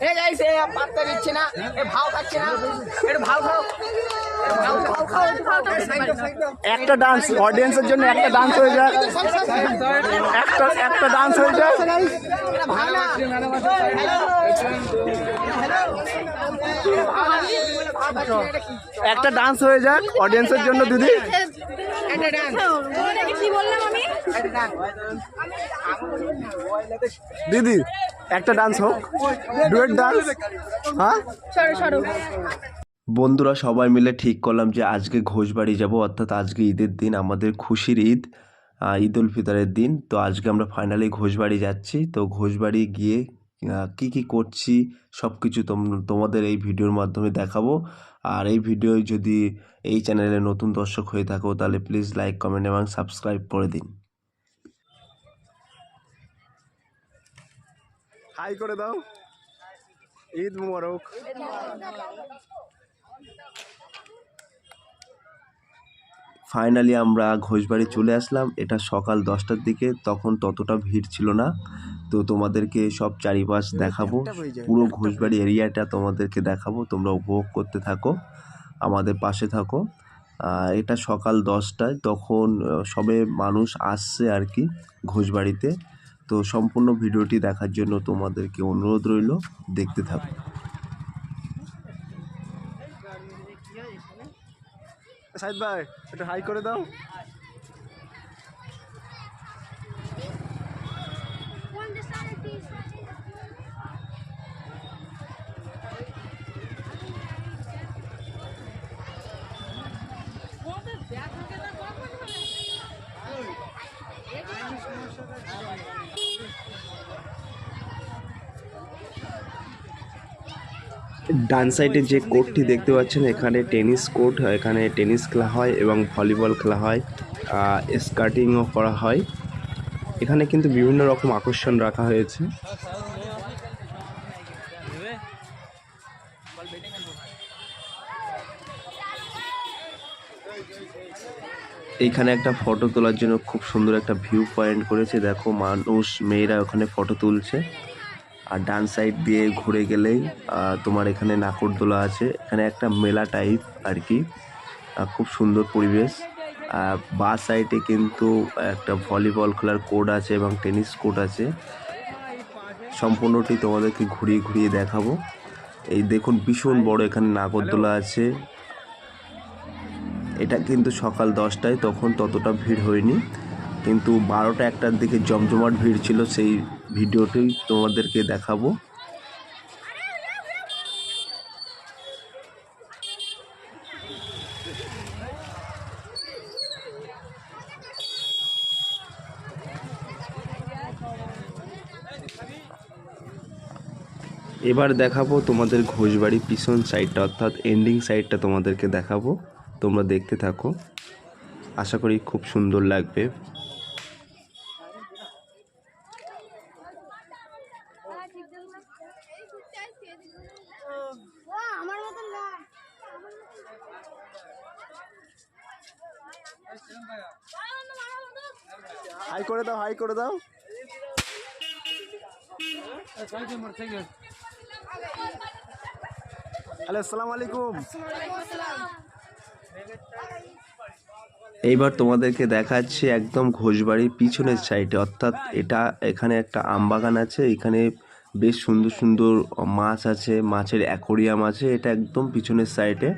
এ guys এ পাত্তা দিচ্ছে না। এ ভাও খাচ্ছে না। একটু ভাও খাও। একটু একটু একটা ডান্স অডিয়েন্সের জন্য একটা ডান্স হয়ে যায়। একটা একটা ডান্স হয়ে যায়। এটা ভাও না একটা ডান্স হয়ে যায় অডিয়েন্সের জন্য দিদি। এটা ডান্স কি বললাম আমি? দিদি একটা ডান্স হোক। ডুয়েট ডান্স হ্যাঁ? সরো সরো। বন্ধুরা সবাই মিলে ঠিক করলাম যে আজকে ঘোষবাড়ি যাব অর্থাৎ আজকে ঈদের দিন আমাদের খুশির ঈদ ঈদ উল ফিতরের দিন। তো আজকে আমরা ফাইনালি ঘোষবাড়ি যাচ্ছি। তো ঘোষবাড়ি গিয়ে কি কি করছি সব কিছু তোমাদের এই ভিডিওর মাধ্যমে দেখাবো। আর এই ভিডিও যদি এই চ্যানেলে নতুন দর্শক হয়ে থাকো তাহলে প্লিজ লাইক কমেন্ট এবং সাবস্ক্রাইব করে দিন। হাই করে দাও। ঈদ মুবারক। ফাইনালি আমরা ঘোষবাড়ি চলে আসলাম। এটা সকাল দশটার দিকে তখন ততটা ভিড় ছিল না। তো তোমাদেরকে সব চারিপাশ দেখাবো। পুরো ঘোষবাড়ি এরিয়াটা তোমাদেরকে দেখাবো। তোমরা উপভোগ করতে থাকো আমাদের পাশে থাকো। এটা সকাল দশটায় তখন সবে মানুষ আসছে আর কি ঘোষবাড়িতে। তো সম্পূর্ণ ভিডিওটি দেখার জন্য তোমাদেরকে অনুরোধ রইল দেখতে থাকো। সাইদ ভাই একটু হাই করে দাও। ডান সাইডে যে কোর্টটি দেখতে পাচ্ছেন, এখানে টেনিস কোর্ট এখানে টেনিস খেলা হয় এবং ভলিবল খেলা হয় স্কার্টিংও করা হয়। এখানে কিন্তু বিভিন্ন রকম আকর্ষণ রাখা হয়েছে। এইখানে একটা ফটো তোলার জন্য খুব সুন্দর একটা ভিউ পয়েন্ট করেছে। দেখো মানুষ, মেয়েরা ওখানে ফটো তুলছে। আর ডান সাইড দিয়ে ঘুরে গেলেই তোমার এখানে নাকরদোলা আছে। এখানে একটা মেলা টাইপ আর কি। খুব সুন্দর পরিবেশ। আর বা সাইডে কিন্তু একটা ভলিবল খেলার কোর্ট আছে এবং টেনিস কোর্ট আছে। সম্পূর্ণটি তোমাদেরকে ঘুরিয়ে ঘুরিয়ে দেখাবো। এই দেখুন, ভীষণ বড় এখানে নাগরদোলা আছে। এটা কিন্তু সকাল দশটায়, তখন ততটা ভিড় হয়নি। কিন্তু বারোটা একটার দিকে জমজমাট ভিড় ছিল, সেই ভিডিওটি তোমাদেরকে দেখাবো। এবার দেখাবো তোমাদের ঘোষবাড়ি পিছন সাইডটা অর্থাৎ এন্ডিং সাইডটা তোমাদেরকে দেখাবো। তোমরা দেখতে থাকো। আশা করি খুব সুন্দর লাগবে আমার মতন না হাই করে দাও, হাই করে দাও। হ্যালো, আসসালামু আলাইকুম। এইবার তোমাদেরকে দেখাচ্ছি একদম ঘোষবাড়ির পিছনের সাইডে অর্থাৎ এটা এখানে একটা আমবাগান আছে, এখানে বেশ সুন্দর সুন্দর মাছ আছে, মাছের অ্যাকোরিয়াম আছে, এটা একদম পিছনের সাইডে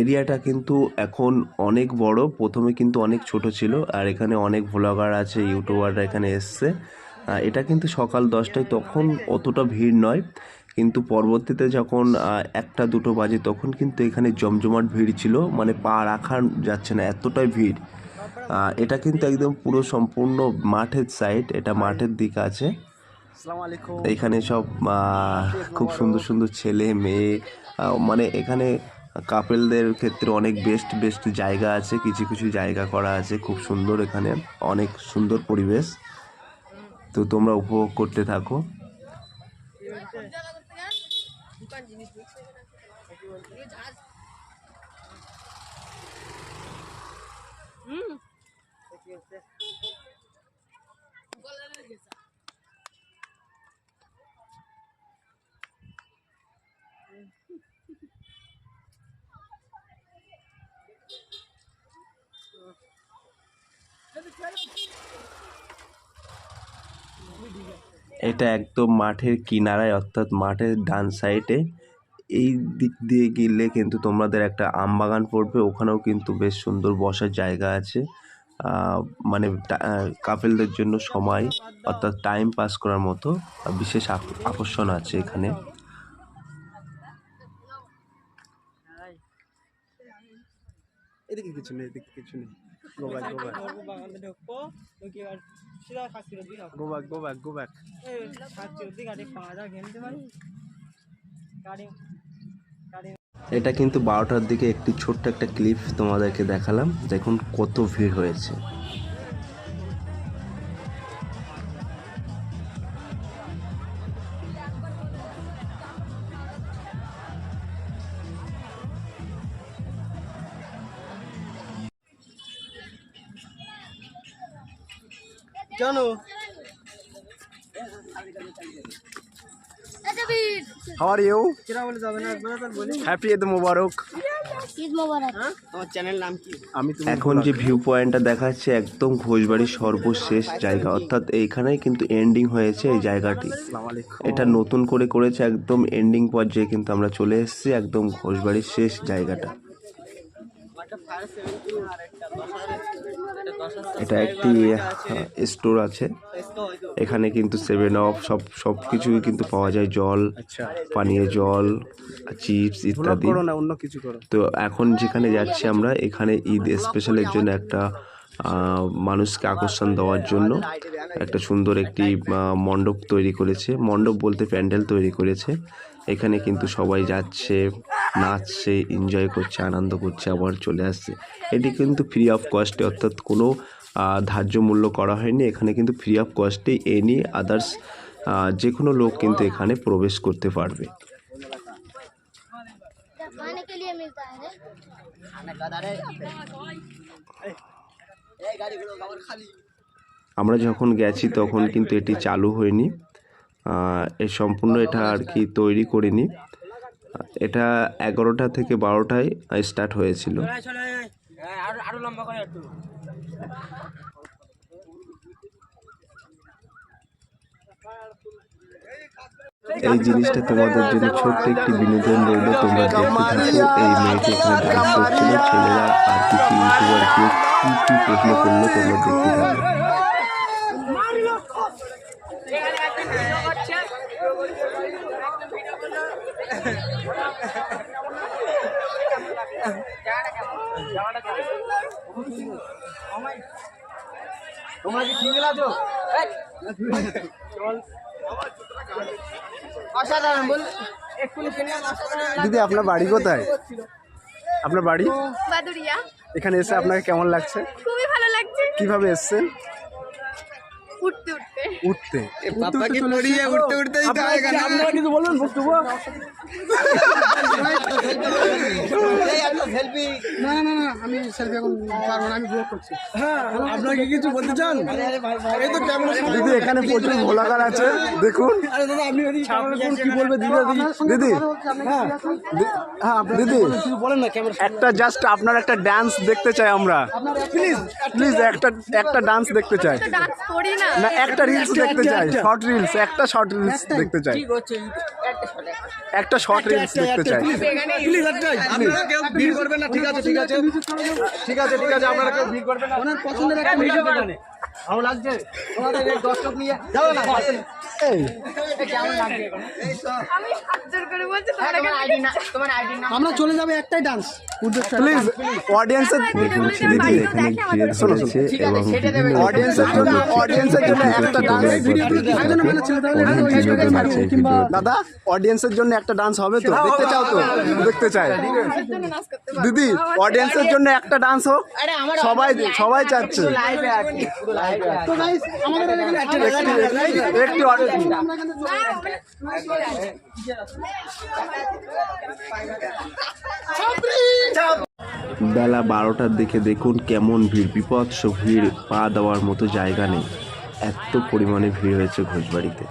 এরিয়াটা কিন্তু এখন অনেক বড়। প্রথমে কিন্তু অনেক ছোট ছিল আর এখানে অনেক ভ্লগার আছে ইউটিউবাররা এখানে এসছে। এটা কিন্তু সকাল দশটায় তখন অতটা ভিড় নয়। কিন্তু পরবর্তীতে যখন একটা দুটো বাজে তখন কিন্তু এখানে জমজমাট ভিড় ছিল। মানে পা রাখা যাচ্ছে না এতটাই ভিড়। এটা কিন্তু একদম পুরো সম্পূর্ণ মাঠের সাইড এটা মাঠের দিক আছে। এখানে সব খুব সুন্দর সুন্দর ছেলে মেয়ে মানে এখানে কাপেলদের ক্ষেত্রে অনেক বেস্ট বেস্ট জায়গা আছে, কিছু কিছু জায়গা করা আছে, খুব সুন্দর এখানে, অনেক সুন্দর পরিবেশ। তো তোমরা উপভোগ করতে থাকো। এটা একদম মাঠের কিনারায়, অর্থাৎ মাঠের ডান সাইডে। এই দিক দিয়ে গেলে কিন্তু তোমাদের একটা আম বাগান পড়বে, ওখানেও কিন্তু বেশ সুন্দর বসার জায়গা আছে। মানে কাপেলদের জন্য সময়, অর্থাৎ টাইম পাস করার মতো বিশেষ আক- আকর্ষণ আছে এখানে। এদিকে কিছু নেই, এদিকে কিছু নেই। গো ব্যাক গো ব্যাক বাগানে ঢুকবো ঢুকে এবার সিধা শাস্তির দিকে go back go back go back শাস্তির দিকে গাড়ি পাওয়া যায় Got পারি Got গাড়ি। এটা কিন্তু বারোটার দিকে একটি ছোট্ট একটা ক্লিপ তোমাদেরকে দেখালাম। দেখুন কত ভিড় হয়েছে। মোবারক। তোমার চ্যানেল নাম কি? আমি তুমি এখন যে ভিউ পয়েন্টটা দেখাচ্ছে একদম ঘোষবাড়ির সর্বশেষ জায়গা। অর্থাৎ এইখানেই কিন্তু এন্ডিং হয়েছে এই জায়গাটি। এটা নতুন করে করেছে একদম এন্ডিং পর্যায়ে কিন্তু আমরা চলে এসেছি একদম ঘোষবাড়ির শেষ জায়গাটা। এটা একটি স্টোর আছে। এখানে কিন্তু সেভেন অফ সব সব কিছুই কিন্তু পাওয়া যায়। জল আচ্ছা। পানীয় জল চিপস ইত্যাদি। অন্য কিছু তো এখন যেখানে যাচ্ছি আমরা এখানে ঈদ স্পেশালের জন্য একটা আহ, মানুষকে আকর্ষণ দেওয়ার জন্য একটা সুন্দর একটি আহ, মণ্ডপ তৈরি করেছে। মণ্ডপ বলতে প্যান্ডেল তৈরি করেছে। এখানে কিন্তু সবাই যাচ্ছে, নাচছে এনজয় করছে, আনন্দ করছে, আবার চলে আসছে। এটি কিন্তু ফ্রি অফ কস্টে অর্থাৎ কোনো ধার্য মূল্য করা হয়নি। এখানে কিন্তু ফ্রি অফ কস্টে এনি আদার্স যে কোনো লোক কিন্তু এখানে প্রবেশ করতে পারবে। আমরা যখন গেছি তখন কিন্তু এটি চালু হয়নি। আহ, এ সম্পূর্ণ এটা আর কি তৈরি করিনি। এটা এগারোটা থেকে বারোটায় স্টার্ট হয়েছিল। এই জিনিসটা তোমাদের জন্য ছোট্ট একটি বিনোদন রইল। তোমরা দেখতে থাকো এই মেয়েটি এখানে ডান্স করছিল। ছেলেরা আর কিছু ইউটিউবারকে কি কি প্রশ্ন করল তোমরা দেখতে থাকো। তোমরা কি সিঙ্গেল আছো? অসাধারণ বল। দিদি আপনার বাড়ি কোথায়? আপনার বাড়ি? বাদুরিয়া এখানে এসে আপনাকে কেমন লাগছে? খুবই ভালো লাগছে। কীভাবে এসছেন? উঠতে উঠতে। উঠতে। উঠতে উঠতে দিতে হয় কেন? আপনারা কিছু বলবেন বক্তব্য? সেলফি না না না আমি সেলফি এখন পারব না আমি ব্লগ করছি। হ্যাঁ আপনারা কি কিছু বলতে চান? দিদি এখানে প্রচুর ভোলাকার আছে দেখুন। কি বলবে? দিদি দিদি হ্যাঁ। হ্যাঁ দিদি বলেন না ক্যামেরা একটা জাস্ট আপনার একটা ডান্স দেখতে চাই আমরা। প্লিজ প্লিজ একটা একটা ডান্স দেখতে চাই। ডান্স করি না। না একটা রিলস দেখতে চাই শর্ট রিলস একটা শর্ট রিলস দেখতে চাই। একটা শর্ট রিলস দেখতে চাই। প্লিজ একটাই আপনারা কেউ ভিড় করবেন না ঠিক আছে ঠিক আছে। ঠিক আছে ঠিক আছে আপনারা কেউ ভিড় করবেন না। ওনার পছন্দের একটা ভিডিও বানানে। ভালো লাগছে? তোমাদের এই দর্শক নিয়ে যাও না এই কেমন লাগছে এখন? আমি হাত জোর করে বলছি হ্যাঁ, তোমরা তোমার আইডি না তোমার আইডি নাম আমরা চলে যাবে একটাই ডান্স প্লিজ অডিয়েন্সের। বিভিন্ন অডিয়েন্সের জন্য অডিয়েন্সের জন্য একটা ডান্স দাদা অডিয়েন্সের জন্য একটা ডান্স হবে তো? দেখতে চাও তো? দেখতে চাই। জন্য নাচ করতে পারব দিদি অডিয়েন্সের জন্য একটা ডান্স হোক। সবাই সবাই চাচ্ছে। তো গাইস আমাদের এখানে একটা বেলা বারোটার দিকে দেখুন কেমন ভিড় বিপদ সব ভিড় পা দেওয়ার মতো জায়গা নেই। এত পরিমাণে ভিড় হয়েছে ঘোষবাড়িতে।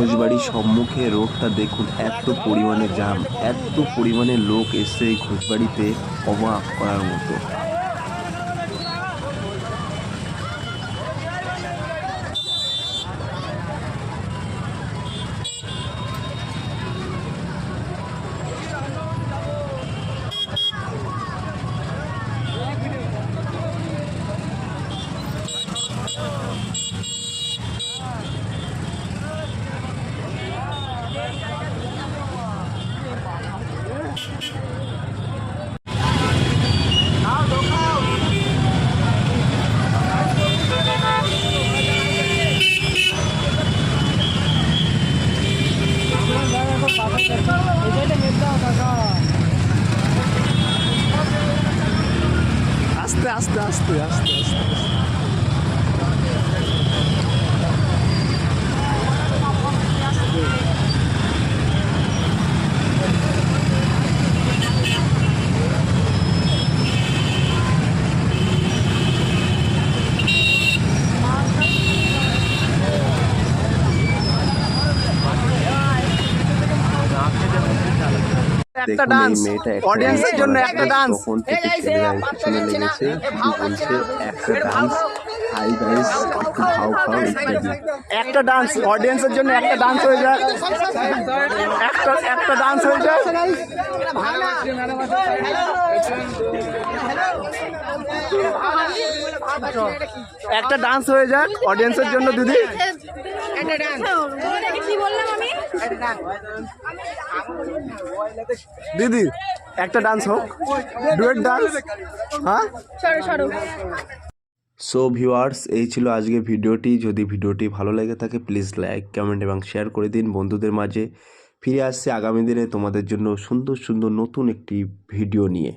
ঘোষবাড়ির সম্মুখে রোডটা দেখুন, এত পরিমাণে জাম এত পরিমাণে লোক এসে এই ঘোষবাড়িতে অবাক করার মতো। একটা ডান্স অডিয়েন্সের জন্য একটা ডান্স একটা ডান্স অডিয়েন্সের জন্য একটা ডান্স হয়ে যায়। একটা একটা ডান্স হয়ে যায়। একটা ডান্স হয়ে যাক অডিয়েন্সের জন্য দিদি। দিদি একটা ডান্স হোক। ডুয়েট ডান্স হ্যাঁ? সরো সরো। সো ভিউয়ার্স এই ছিল আজকে ভিডিওটি। যদি ভিডিওটি ভালো লেগে থাকে প্লিজ লাইক কমেন্ট এবং শেয়ার করে দিন। বন্ধুদের মাঝে ফিরে আসছে আগামী দিনে তোমাদের জন্য সুন্দর সুন্দর নতুন একটি ভিডিও নিয়ে।